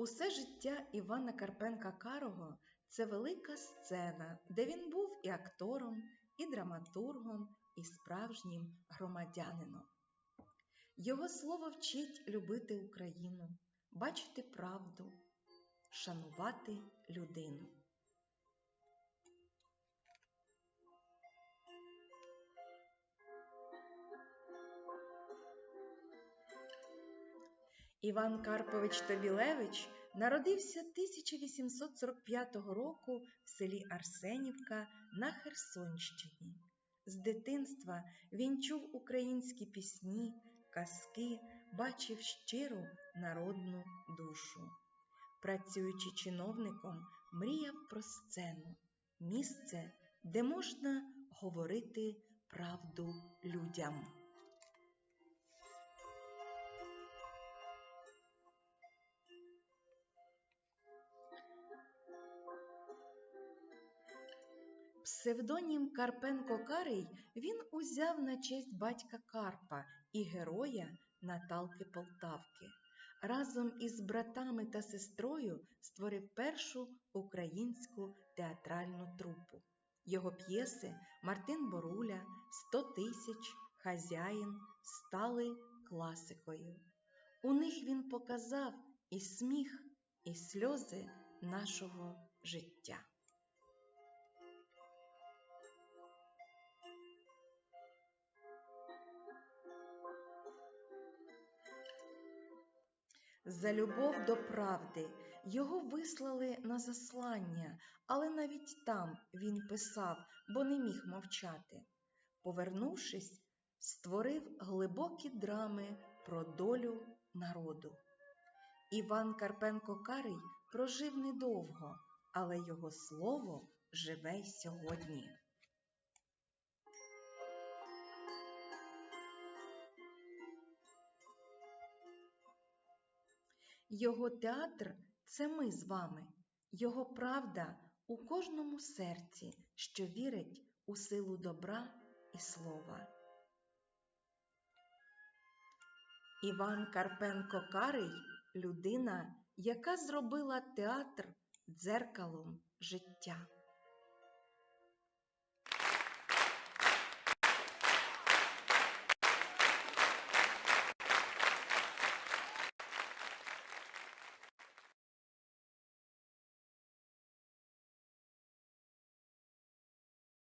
Усе життя Івана Карпенка Карого це велика сцена, де він був і актором, і драматургом, і справжнім громадянином. Його слово вчить любити Україну, бачити правду, шанувати людину. Іван Карпович Тобілевич народився 1845 року в селі Арсенівка на Херсонщині. З дитинства він чув українські пісні, казки, бачив щиру народну душу. Працюючи чиновником, мріяв про сцену, місце, де можна говорити правду людям. Псевдонім Карпенко Карий він узяв на честь батька Карпа і героя Наталки Полтавки. Разом із братами та сестрою створив першу українську театральну трупу. Його п'єси Мартин Боруля, Сто тисяч, Хазяїн стали класикою. У них він показав і сміх, і сльози нашого життя. За любов до правди його вислали на заслання, але навіть там він писав, бо не міг мовчати. Повернувшись, створив глибокі драми про долю народу. Іван Карпенко Карий прожив недовго, але його слово живе й сьогодні. Його театр це ми з вами, його правда у кожному серці, що вірить у силу добра і слова. Іван Карпенко Карий людина, яка зробила театр дзеркалом життя.